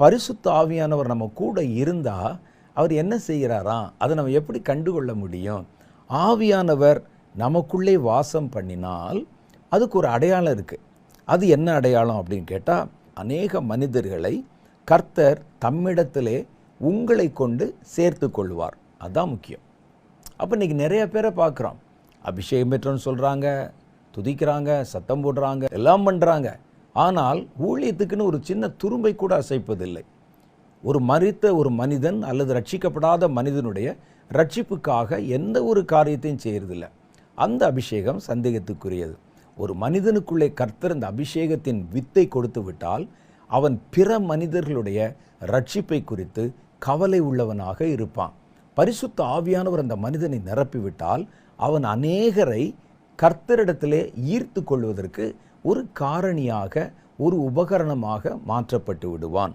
பரிசுத்த ஆவியானவர் நம்ம கூட இருந்தால் அவர் என்ன செய்கிறாராம் அதை நம்ம எப்படி கண்டுகொள்ள முடியும்? ஆவியானவர் நமக்குள்ளே வாசம் பண்ணினால் அதுக்கு ஒரு அடையாளம் இருக்குது அது என்ன அடையாளம் அப்படின்னு கேட்டால் அநேக மனிதர்களை கர்த்தர் தம்மிடத்திலே உங்களை கொண்டு சேர்த்து கொள்வார். அதுதான் முக்கியம். அப்போ இன்றைக்கி நிறைய பேரை பார்க்குறோம். அபிஷேகம் பெற்றோன்னு சொல்கிறாங்க துதிக்கிறாங்க சத்தம் போடுறாங்க எல்லாம் பண்ணுறாங்க ஆனால் ஊழியத்துக்குன்னு ஒரு சின்ன துரும்பை கூட அசைப்பதில்லை. ஒரு மறித்த ஒரு மனிதன் அல்லது ரட்சிக்கப்படாத மனிதனுடைய ரட்சிப்புக்காக எந்த ஒரு காரியத்தையும் செய்கிறதில்லை அந்த அபிஷேகம் சந்தேகத்துக்குரியது. ஒரு மனிதனுக்குள்ளே கர்த்தர் இந்த அபிஷேகத்தின் வித்தை கொடுத்து விட்டால் அவன் பிற மனிதர்களுடைய ரட்சிப்பை குறித்து கவலை உள்ளவனாக இருப்பான். பரிசுத்த ஆவியானவர் அந்த மனிதனை நிரப்பிவிட்டால் அவன் அநேகரை கர்த்தரிடத்திலே ஈர்த்து கொள்வதற்கு ஒரு காரணியாக ஒரு உபகரணமாக மாற்றப்பட்டு விடுவான்.